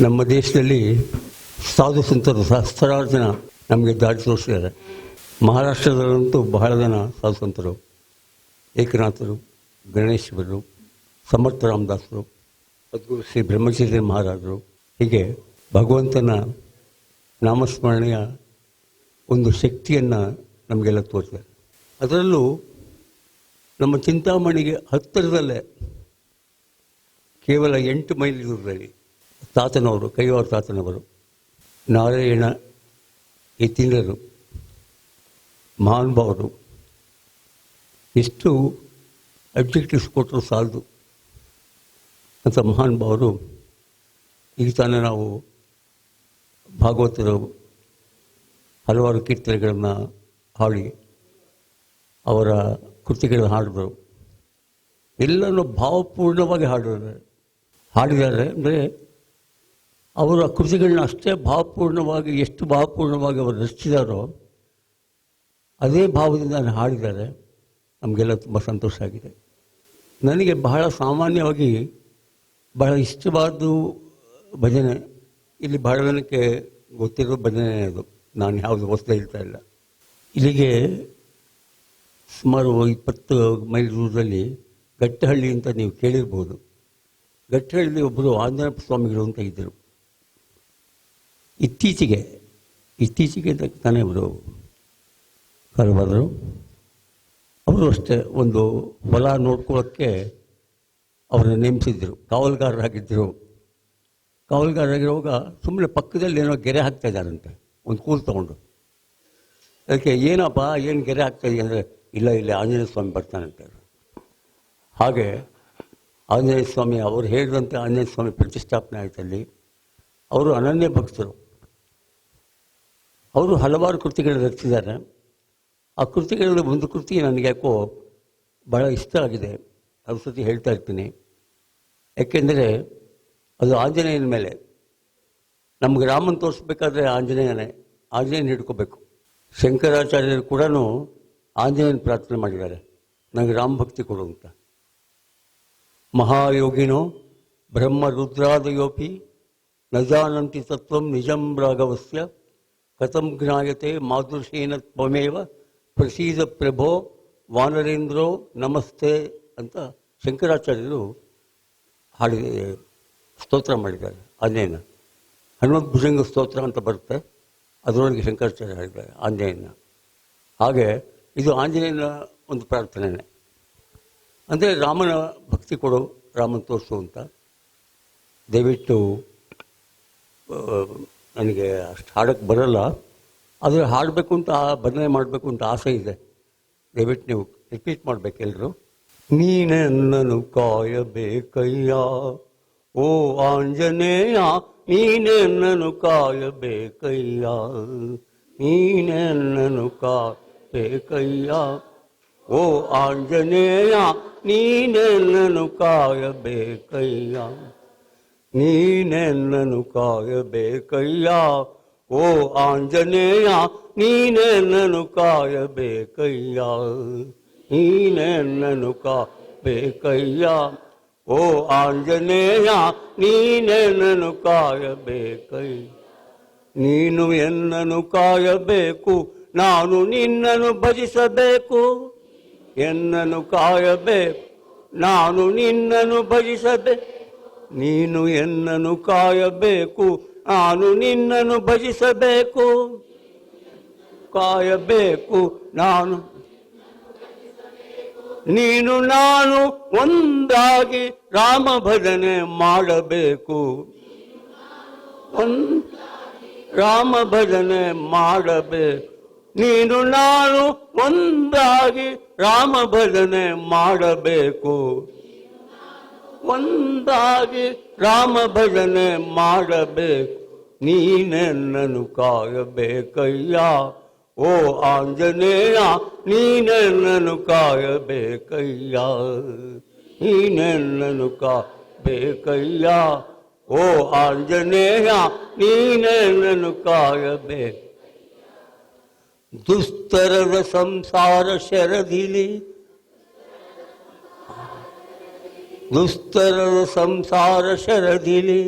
ನಮ್ಮ ದೇಶದಲ್ಲಿ ಸಾಧು ಸಂತರು ಸಹಸ್ರಾರು ಜನ ನಮಗೆ ದಾರಿ ತೋರಿಸಿದ್ದಾರೆ. ಮಹಾರಾಷ್ಟ್ರದಲ್ಲಂತೂ ಬಹಳ ಜನ ಸಾಧು ಸಂತರು, ಏಕನಾಥರು ಗಣೇಶ್ವರರು ಸಮರ್ಥ ರಾಮದಾಸರು, ಸದ್ಗುರು ಶ್ರೀ ಬ್ರಹ್ಮಚರ್ಯ ಮಹಾರಾಜರು, ಹೀಗೆ ಭಗವಂತನ ನಾಮಸ್ಮರಣೆಯ ಒಂದು ಶಕ್ತಿಯನ್ನು ನಮಗೆಲ್ಲ ತೋರಿಸಿದ್ದಾರೆ. ಅದರಲ್ಲೂ ನಮ್ಮ ಚಿಂತಾಮಣಿಗೆ ಹತ್ತಿರದಲ್ಲೇ ಕೇವಲ ಎಂಟು ಮೈಲಿ ದೂರದಲ್ಲಿ ತಾತನವರು ಕೈವಾರ ತಾತನವರು ನಾರಾಯಣ ಯತೀಂದ್ರರು, ಮಹಾನುಭಾವರು, ಎಷ್ಟು ಅಬ್ಜೆಕ್ಟಿವ್ಸ್ ಕೊಟ್ಟರು ಸಾಲದು ಅಂತ ಮಹಾನುಭಾವರು, ಈಗ ತಾನೇ ನಾವು ಭಾಗವತರ, ಹಲವಾರು ಕೀರ್ತನೆಗಳನ್ನು ಹಾಡಿ ಅವರ ಕೃತಿಗಳನ್ನು ಹಾಡಿದರು. ಎಲ್ಲನೂ ಭಾವಪೂರ್ಣವಾಗಿ ಹಾಡಿದ್ದಾರೆ. ಹಾಡಿದ್ದಾರೆ ಅಂದರೆ ಅವರ ಕೃತಿಗಳನ್ನ ಅಷ್ಟೇ ಭಾವಪೂರ್ಣವಾಗಿ, ಎಷ್ಟು ಭಾವಪೂರ್ಣವಾಗಿ ಅವರು ರಚಿಸಿದಾರೋ, ಅದೇ ಭಾವದಿಂದ ನಾನು ಹಾಡಿದ್ದಾರೆ. ನಮಗೆಲ್ಲ ತುಂಬ ಸಂತೋಷ ಆಗಿದೆ. ನನಗೆ ಬಹಳ ಸಾಮಾನ್ಯವಾಗಿ ಬಹಳ ಇಷ್ಟವಾದ ಭಜನೆ, ಇಲ್ಲಿ ಬಹಳ ಜನಕ್ಕೆ ಗೊತ್ತಿರೋ ಭಜನೆ ಅದು. ನಾನು ಯಾವುದು ಹೊಸದೇ ಹೇಳ್ತಾ ಇಲ್ಲ. ಇಲ್ಲಿಗೆ ಸುಮಾರು ಇಪ್ಪತ್ತು ಮೈಲ್ ದೂರದಲ್ಲಿ ಗಟ್ಟಹಳ್ಳಿ ಅಂತ ನೀವು ಕೇಳಿರ್ಬೋದು. ಗಟ್ಟಹಳ್ಳಿ ಒಬ್ಬರು ಆಂಜನೇಯ ಸ್ವಾಮಿಗಳು ಅಂತ ಇದ್ದರು. ಇತ್ತೀಚೆಗೆ ಇತ್ತೀಚೆಗೆ ತಾನೇ ಅವರು ಕರೆಬಾದರು ಅವರು ಅಷ್ಟೇ ಒಂದು ಹೊಲ ನೋಡ್ಕೊಳ್ಳೋಕ್ಕೆ ಅವರನ್ನು ನೇಮಿಸಿದ್ರು. ಕಾವಲುಗಾರರಾಗಿದ್ದರು ಕಾವಲುಗಾರರಾಗಿರುವಾಗ ಸುಮ್ಮನೆ ಪಕ್ಕದಲ್ಲಿ ಏನೋ ಗೆರೆ ಹಾಕ್ತಾ ಇದ್ದಾರಂತೆ. ಒಂದು ಕೂಲ್ ತೊಗೊಂಡು. ಅದಕ್ಕೆ ಏನಪ್ಪ, ಏನು ಗೆರೆ ಹಾಕ್ತಾ ಇದೆಯಾ ಅಂದರೆ, ಇಲ್ಲ ಇಲ್ಲ, ಆಂಜನೇಯ ಸ್ವಾಮಿ ಬರ್ತಾನಂತೆ ಹಾಗೆ ಆಂಜನೇಯ ಸ್ವಾಮಿ, ಅವರು ಹೇಳಿದಂತೆ ಆಂಜನೇಯ ಸ್ವಾಮಿ ಪ್ರತಿಷ್ಠಾಪನೆ ಆಯ್ತಲ್ಲಿ. ಅವರು ಅನನ್ಯ ಭಕ್ತರು. ಅವರು ಹಲವಾರು ಕೃತಿಗಳು ರಚಿಸಿದ್ದಾರೆ. ಆ ಕೃತಿಗಳಲ್ಲಿ ಒಂದು ಕೃತಿ ನನಗೆ ಯಾಕೋ ಭಾಳ ಇಷ್ಟ ಆಗಿದೆ. ಅದು ಸತಿ ಹೇಳ್ತಾ ಇರ್ತೀನಿ. ಯಾಕೆಂದರೆ ಅದು ಆಂಜನೇಯನ ಮೇಲೆ. ನಮ್ಗೆ ರಾಮನ್ ತೋರಿಸ್ಬೇಕಾದ್ರೆ ಆಂಜನೇಯನೇ, ಆಂಜನೇಯನ ಹಿಡ್ಕೋಬೇಕು. ಶಂಕರಾಚಾರ್ಯರು ಕೂಡ ಆಂಜನೇಯನ ಪ್ರಾರ್ಥನೆ ಮಾಡಿದ್ದಾರೆ. ನನಗೆ ರಾಮ ಭಕ್ತಿ ಕೊಡು ಅಂತ. ಮಹಾಯೋಗಿನೋ ಬ್ರಹ್ಮ ರುದ್ರಾದಯೋಪಿ, ನಜಾನಂತಿ ಜಾನಂತಿ ತತ್ವಂ ನಿಜಂ ರಾಘವಸ್ಯ ಕಥಂ ಜ್ಞಾಯತೆ ಮಾತೃಶೇನ ತ್ವಮೇವ ಪ್ರಸೀದ ಪ್ರಭೋ ವಾನರೇಂದ್ರೋ ನಮಸ್ತೆ ಅಂತ ಶಂಕರಾಚಾರ್ಯರು ಹಾಡಿ ಸ್ತೋತ್ರ ಮಾಡಿದ್ದಾರೆ. ಆಂಜನೇಯನ ಹನುಮಂತ ಭುಜಂಗ ಸ್ತೋತ್ರ ಅಂತ ಬರುತ್ತೆ. ಅದರೊಳಗೆ ಶಂಕರಾಚಾರ್ಯ ಹೇಳಿದ್ದಾರೆ ಆಂಜನೇಯನ ಹಾಗೆ ಇದು ಆಂಜನೇಯನ ಒಂದು ಪ್ರಾರ್ಥನೆನೇ. ಅಂದರೆ ರಾಮನ ಭಕ್ತಿ ಕೊಡು, ರಾಮನ ತೋರಿಸು ಅಂತ. ದಯವಿಟ್ಟು ನನಗೆ ಅಷ್ಟು ಹಾಡೋಕ್ಕೆ ಬರಲ್ಲ. ಆದರೆ ಹಾಡಬೇಕು ಅಂತ ಆ ಮಾಡಬೇಕು ಅಂತ ಆಸೆ ಇದೆ. ದಯವಿಟ್ಟು ನೀವು ರಿಪೀಟ್ ಮಾಡಬೇಕೆಲ್ಲರೂ ನೀನೆನ್ನನು ಕಾಯಬೇಕಯ್ಯ. ಓ ಆಂಜನೇಯ, ನೀನೆನ್ನನು ಕಾಯಬೇಕಯ್ಯ. ನೀನೆನ್ನನು ಕಾಯಬೇಕಯ್ಯ. ಓ ಆಂಜನೇಯ, ನೀನೆನ್ನನು ಕಾಯಬೇಕಯ್ಯ. ನೀನೆನ್ನನು ಕಾಯಬೇಕಯ್ಯ. ಓ ಆಂಜನೇಯ, ನೀನೆನ್ನನು ಕಾಯಬೇಕಯ್ಯ. ನೀನೆನ್ನನು ಕಾಯಬೇಕಯ್ಯ. ಓ ಆಂಜನೇಯ, ನೀನೆನ್ನನು ಕಾಯಬೇಕಯ್ಯ. ನೀನು ಎನ್ನನು ಕಾಯಬೇಕು, ನಾನು ನಿನ್ನನು ಭಜಿಸಬೇಕು. ಎನ್ನನು ಕಾಯಬೇಕು, ನಾನು ನಿನ್ನನು ಭಜಿಸಬೇಕು. ನೀನು ಎನ್ನನು ಕಾಯಬೇಕು, ನಾನು ನಿನ್ನನ್ನು ಭಜಿಸಬೇಕು. ಕಾಯಬೇಕು, ನಾನು ನೀನು, ನಾನು ಒಂದಾಗಿ ರಾಮ ಭಜನೆ ಮಾಡಬೇಕು. ಒಂದ್ ರಾಮ ಭಜನೆ ಮಾಡಬೇಕು. ನೀನು, ನಾನು ಒಂದಾಗಿ ರಾಮ ಭಜನೆ ಮಾಡಬೇಕು. ಒಂದಾಗಿ ರಾಮ ಭಜನೆ ಮಾಡಬೇಕು. ನೀನೆನ್ನನು ಕಾಯಬೇಕಯ್ಯ. ಓ ಆಂಜನೇಯ, ನೀನೆನ್ನನು ಕಾಯಬೇಕಯ್ಯ. ನೀನೆನ್ನನು ಕಾಯಬೇಕಯ್ಯ. ಓ ಆಂಜನೇಯ, ನೀನೆನ್ನನು ಕಾಯಬೇಕು. ದುಸ್ತರದ ಸಂಸಾರ ಶರದಿಲಿ ದುಸ್ತರದ ಸಂಸಾರ ಶರದಿಲಿ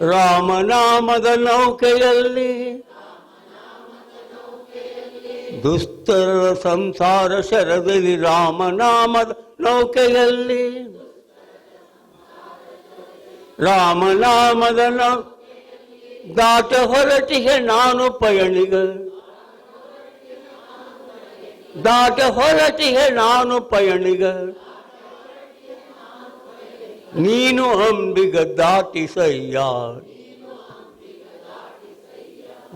ರಾಮನಾಮದ ನೌಕೆಯಲ್ಲಿ. ದುಸ್ತರ ಸಂಸಾರ ಶರದಿಲಿ ರಾಮನಾಮದ ನೌಕೆಯಲ್ಲಿ. ರಾಮನಾಮದ ನೌ ದಾಟ ಹೊರಟಿಗೆ ನಾನು ಪಯಣಿಗ. ದಾಟ ಹೊರಟಿಗೆ ನಾನು ಪಯಣಿಗ. ನೀನು ಅಂಬಿಗ ದಾಟಿಸಯ್ಯ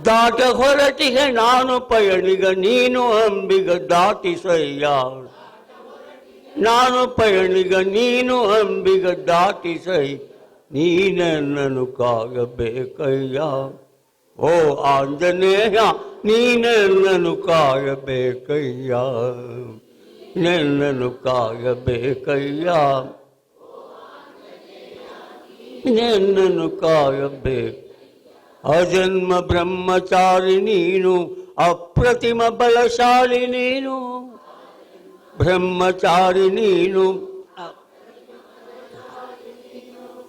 ದಾಟ ಹೊರಟಿಗೆ ನಾನು ಪಯಣಿಗ. ನೀನು ಅಂಬಿಗ ದಾಟಿಸಯ್ಯ ನಾನು ಪಯಣಿಗ. ನೀನು ಅಂಬಿಗ ದಾಟಿಸೈ ನೀನನ್ನನು ಕಾಗಬೇಕಯ್ಯ ಓ ಆಂಜನೇಯ ನೀನನ್ನು ಕಾಯಬೇಕಯ್ಯ. ನೆನ್ನನು ಕಾಯಬೇಕಯ್ಯ. ನೆನ್ನನು ಕಾಯಬೇಕು. ಅಜನ್ಮ ಬ್ರಹ್ಮಚಾರಿ ನೀನು, ಅಪ್ರತಿಮ ಬಲಶಾಲಿ ನೀನು. ಬ್ರಹ್ಮಚಾರಿ ನೀನು,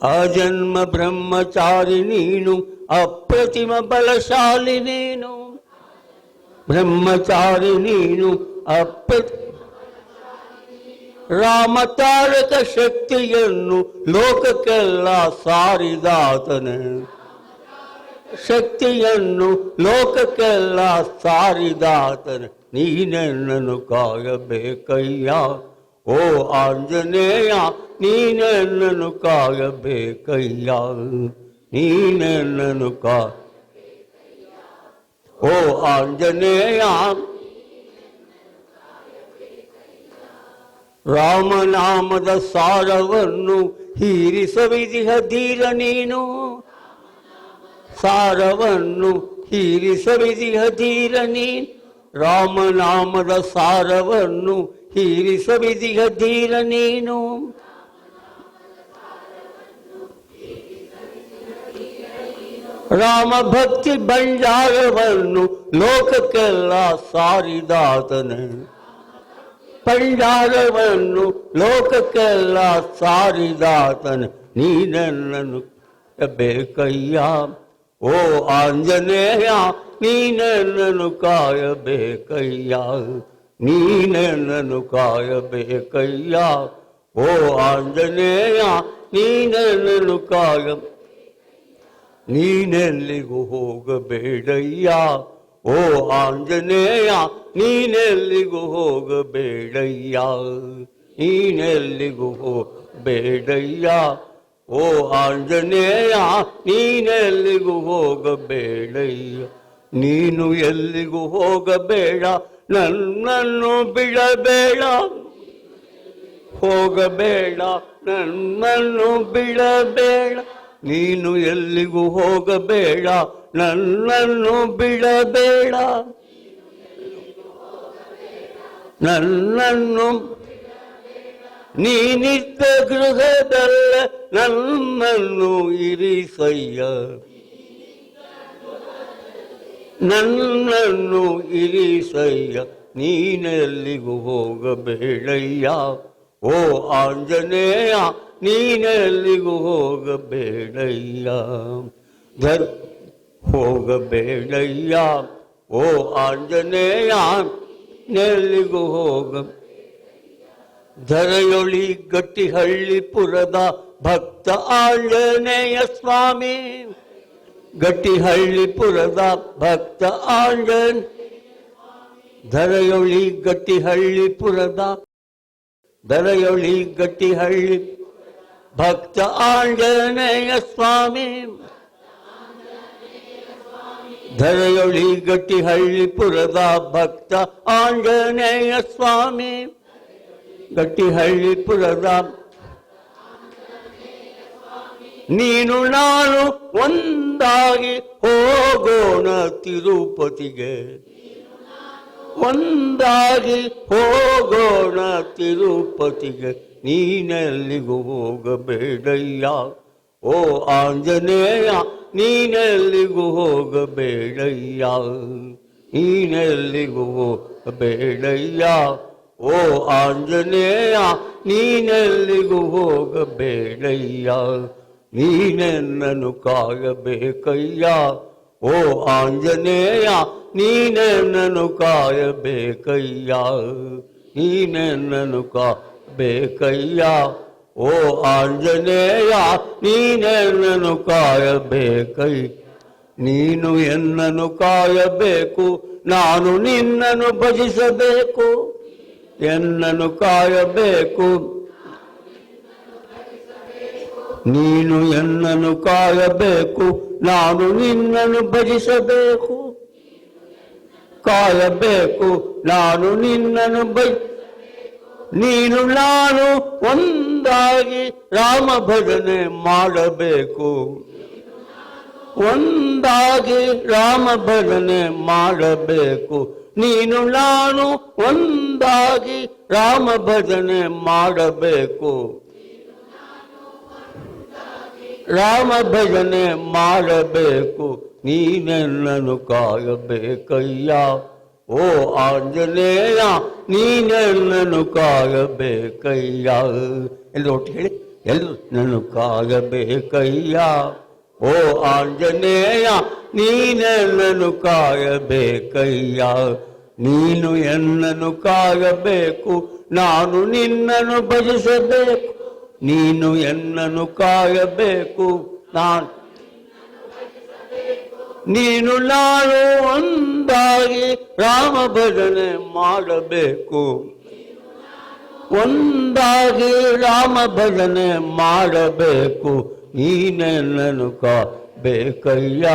ಅಜನ್ಮ ಬ್ರಹ್ಮಚಾರಿ ನೀನು, ಅಪ್ರತಿಮ ಬಲಶಾಲಿ ನೀನು. ಬ್ರಹ್ಮಚಾರಿ ನೀನು ಅಪ್ಪ. ರಾಮತಾರಕ ಶಕ್ತಿಯನ್ನು ಲೋಕಕ್ಕೆಲ್ಲ ಸಾರಿದಾತನೆ. ಶಕ್ತಿಯನ್ನು ಲೋಕಕ್ಕೆಲ್ಲ ಸಾರಿದಾತನೆ. ನೀನೆನ್ನನ್ನು ಕಾಯಬೇಕಯ್ಯ. ಓ ಆಂಜನೇಯ, ನೀನೆನ್ನನ್ನು ಕಾಯಬೇಕಯ್ಯ. ನೀನೆನ್ನನ್ನು ಕಾ ಓ ಆಂಜನೇಯ. ರಾಮನಾಮದ ಸಾರವನ್ನು ಹೀರಿಸವಿದಿಹ ಧೀರ ನೀನು. ಸಾರವನ್ನು ಹೀರಿಸವಿದಿಹ ಧೀರ ನೀನು. ರಾಮನಾಮದ ಸಾರವನ್ನು ಹೀರಿಸವಿದಿಹ ಧೀರ ನೀನು. ರಾಮ ಭಕ್ತಿ ಬಂಜಾರವನ್ನು ಲೋಕಕ್ಕೆಲ್ಲ ಸಾರಿದಾತನೆ. ಬಂಜಾರವನ್ನು ಲೋಕಕ್ಕೆಲ್ಲ ಸಾರಿದಾತನೆ. ನೀನನ್ನನು ಬೇಕಯ್ಯ ಓ ಆಂಜನೇಯ ನೀನನ್ನನು ಕಾಯಬೇಕಯ್ಯ. ನೀನನ್ನನು ಕಾಯಬೇಕಯ್ಯ. ಓ ಆಂಜನೇಯ ನೀನನ್ನನು ಕಾಯ ನೀನೆಲ್ಲಿಗೂ ಹೋಗಬೇಡಯ್ಯ. ಓ ಆಂಜನೇಯ, ನೀನೆಲ್ಲಿಗೂ ಹೋಗಬೇಡಯ್ಯ. ನೀನೆಲ್ಲಿಗೂ ಹೋಗಬೇಡಯ್ಯ. ಓ ಆಂಜನೇಯ, ನೀನೆಲ್ಲಿಗೂ ಹೋಗಬೇಡಯ್ಯ. ನೀನು ಎಲ್ಲಿಗೂ ಹೋಗಬೇಡ, ನನ್ನನ್ನು ಬಿಡಬೇಡ. ಹೋಗಬೇಡ, ನನ್ನನ್ನು ಬಿಡಬೇಡ. ನೀನು ಎಲ್ಲಿಗೂ ಹೋಗಬೇಡ, ನನ್ನನ್ನು ಬಿಡಬೇಡ. ನನ್ನನ್ನು ನೀನಿದ್ದ ಗೃಹದಲ್ಲ ನನ್ನನ್ನು ಇರಿಸಯ್ಯ. ನನ್ನನ್ನು ಇರಿಸಯ್ಯ, ನೀನೆಲ್ಲಿಗೂ ಹೋಗಬೇಡಯ್ಯ. ಓ ಆಂಜನೇಯ ನೀನೆಲ್ಲಿಗೂ ಹೋಗಬೇಡಯ್ಯ. ಧರ್, ಹೋಗಬೇಡಯ್ಯ. ಓ ಆಂಜನೇಯ ನೆಲ್ಲಿಗೂ ಹೋಗ. ಧರೆಯೊಳಿ ಗಟ್ಟಿಹಳ್ಳಿಪುರದ ಭಕ್ತ ಆಂಜನೇಯ ಸ್ವಾಮಿ. ಗಟ್ಟಿಹಳ್ಳಿ ಗಟ್ಟಿಹಳ್ಳಿಪುರದ ಭಕ್ತ ಆಂಜನ್, ಧರೆಯೊಳಿ ಗಟ್ಟಿಹಳ್ಳಿಪುರದ ಧರೆಯೊಳಿ ಗಟ್ಟಿಹಳ್ಳಿ ಭಕ್ತ ಆಂಜನೇಯ ಸ್ವಾಮಿ. ಧರೆಯೊಳಿ ಗಟ್ಟಿಹಳ್ಳಿಪುರದ ಭಕ್ತ ಆಂಜನೇಯ ಸ್ವಾಮಿ. ಗಟ್ಟಿಹಳ್ಳಿಪುರದ ನೀನು ನಾನು ಒಂದಾಗಿ ಹೋಗೋಣ ತಿರುಪತಿಗೆ. ಒಂದಾಗಿ ಹೋಗೋಣ ತಿರುಪತಿಗೆ. ನೀನೆಲ್ಲಿಗೂ ಹೋಗಬೇಡಯ್ಯ. ಓ ಆಂಜನೇಯ, ನೀನೆಲ್ಲಿಗೂ ಹೋಗಬೇಡಯ್ಯ. ನೀನೆಲ್ಲಿಗೂ ಹೋಗಬೇಡಯ್ಯ. ಓ ಆಂಜನೇಯ, ನೀನೆಲ್ಲಿಗೂ ಹೋಗಬೇಡಯ್ಯ. ನೀನೆನ್ನನು ಕಾಯಬೇಕಯ್ಯ. ಓ ಆಂಜನೇಯ ನೀನೆನ್ನನು ಕಾಯಬೇಕಯ್ಯ. ನೀನೆನ್ನನು ಕಾಯಬೇಕಯ್ಯ? ಓ ಆಂಜನೇಯ ನೀನೆನ್ನನು ಕಾಯಬೇಕೈ. ನೀನು ಎನ್ನನು ಕಾಯಬೇಕು, ನಾನು ನಿನ್ನನು ಭಜಿಸಬೇಕು. ಎನ್ನನು ಕಾಯಬೇಕು, ನೀನು ಎನ್ನನು ಕಾಯಬೇಕು, ನಾನು ನಿನ್ನನು ಭಜಿಸಬೇಕು. ಕಾಯಬೇಕು, ನಾನು ನಿನ್ನನು ಭಜ ನೀನು ನಾನು ಒಂದಾಗಿ ರಾಮ ಭಜನೆ ಮಾಡಬೇಕು. ಒಂದಾಗಿ ರಾಮ ಭಜನೆ ಮಾಡಬೇಕು. ನೀನು ನಾನು ಒಂದಾಗಿ ರಾಮ ಭಜನೆ ಮಾಡಬೇಕು. ರಾಮ ಭಜನೆ ಮಾಡಬೇಕು. ನೀನೆನ್ನನು ಕಾಯಬೇಕಯ್ಯ. ಓ ಆಂಜನೇಯ ನೀನೆನ್ನನು ಕಾಗಬೇಕಯ್ಯ ಎಲ್ಲರೂ ಒಟ್ಟು ಹೇಳಿ? ಎಲ್ಲರೂ ನನ್ನು ಕಾಗಬೇಕಯ್ಯ ಓ ಆಂಜನೇಯ ನೀನೆನ್ನನು ಕಾಯಬೇಕಯ್ಯ. ನೀನು ಎನ್ನನು ಕಾಯಬೇಕು ನಾನು ನಿನ್ನನ್ನು ಭಜಿಸಬೇಕು. ನೀನು ಎನ್ನನು ಕಾಯಬೇಕು ನಾನು ನೀನು ನಾನು ಒಂದಾಗಿ ರಾಮ ಭಜನೆ ಮಾಡಬೇಕು ಒಂದಾಗಿ ರಾಮ ಭಜನೆ ಮಾಡಬೇಕು ನೀನೆನ್ನನು ಕಾಯಬೇಕಯ್ಯ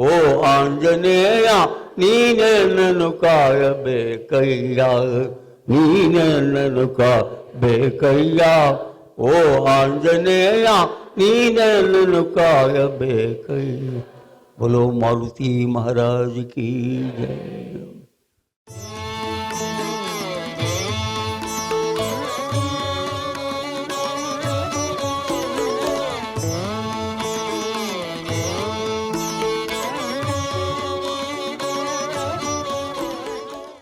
ಓ ಆಂಜನೇಯ ನೀನೆನ್ನನು ಕಾಯಬೇಕಯ್ಯ ನೀನೆನ್ನನು ಕಾಯಬೇಕಯ್ಯ ಓ ಆಂಜನೇಯ ನೀನೆನ್ನನು ಕಾಯಬೇಕಯ್ಯ बोलो मारुति महाराज की जय।